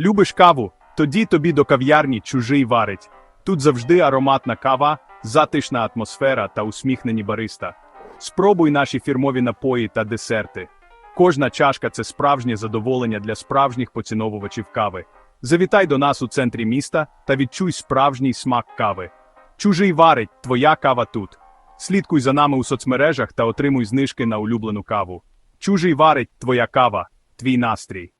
Любиш каву? Тоді тобі до кав'ярні чужий варить. Тут завжди ароматна кава, затишна атмосфера та усміхнені бариста. Спробуй наші фірмові напої та десерти. Кожна чашка це справжнє задоволення для справжніх поціновувачів кави. Завітай до нас у центрі міста та відчуй справжній смак кави. Чужий варить, твоя кава тут. Слідкуй за нами у соцмережах та отримуй знижки на улюблену каву. Чужий варить, твоя кава, твій настрій.